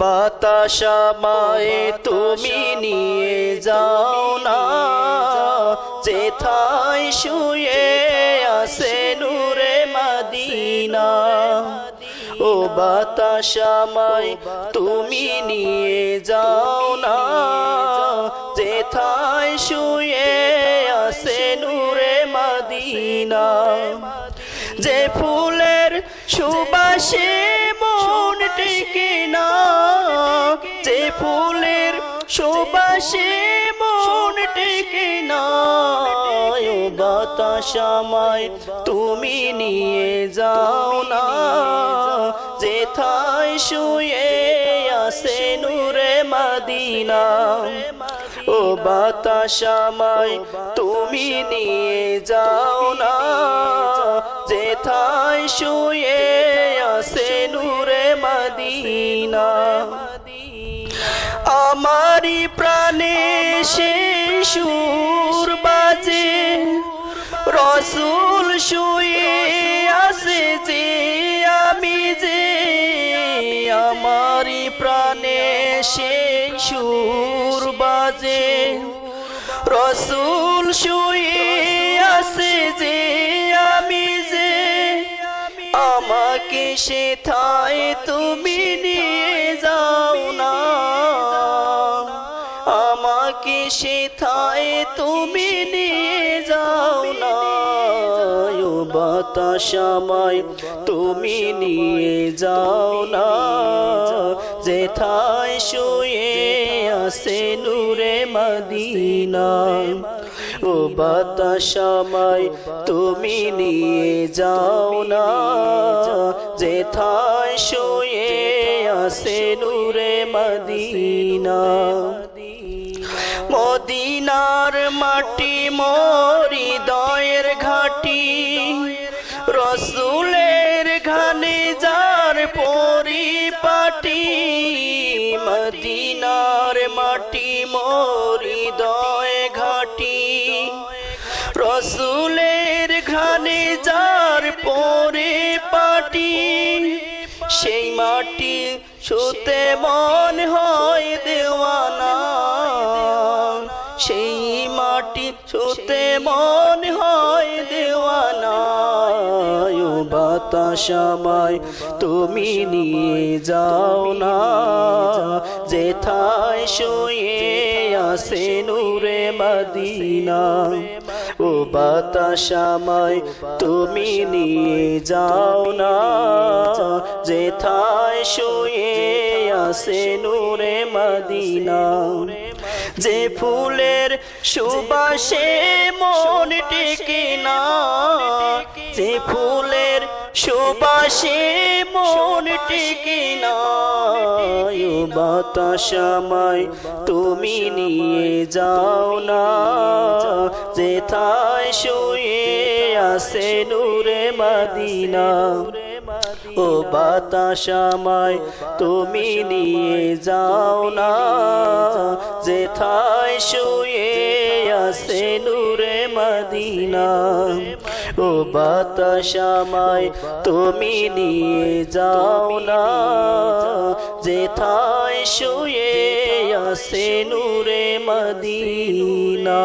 বাতাসামায় তুমি নিয়ে যাও না। যেথায় শুয়ে আসে নূরে মদিনা। ও বাতাসামায় তুমি নিয়ে যাও না। যেথায় শুয়ে আসে নূরে মদিনা। যে ফুলের সুবাসে মন যে ফুলের সুবাসে মন টেকে না বাতাসামায় তুমি নিয়ে যাও না। যেথায় শুয়ে আসে নূরে মাদিনা। ও বাতাসামায় তুমি নিয়ে যাও না। যেথায় শুয়ে আসে নূরে মদিনা। আমারি প্রাণে সে সুর বাজে। রসুল শুয়ে আসে যে আমি যে আমারি প্রাণে সে সুর বাজে। রসুল শুয়ে আসে যে আমি যে আমাকে সে থায় তুমি নিয়ে যাও না। থায় তুমি নিয়ে যাও না? ও বাতাসামায় তুমি নিয়ে যাও না। যেথায় শুয়ে আসে নূরে মদিনা। ও বাতাসামায় তুমি নিয়ে যাও না। যেথায় শুয়ে আসে নূরে মদিনা। মদিনার মাটি মরি দয়ের ঘাটি। রসুলের ঘানে যার পরিপাটি, মদিনার মাটি মরি দয় ঘাটি। রসুলের ঘানে যার পরে পাটি সেই মাটি সুতে মন হয় দেওয়ানা। সেই মাটি সুতে মন হয় দেওয়ানা। বাতাসামায় তুমি নিয়ে যাও না। যেথায় শুয়ে আসে নূরে মদিনা। ও বাতাসামায় তুমি নিয়ে যাও না। যেথায় শুয়ে আসে নূরে মদিনা। যে ফুলের সুবাসে মন টেকে না, যে ফুলের সুবাসে মন টেকে না বাতাসামায় তুমি নিয়ে যাও না, যেথায় শুয়ে আসে নূরে মদিনা, ও বাতাসামায় তুমি নিয়ে যাও না যেথায় শুয়ে আসে নূরে মদিনা? ও বাতাসামায় তুমি নিয়ে যাও না। যেথায় শুয়ে আসে নূরে মদিনা।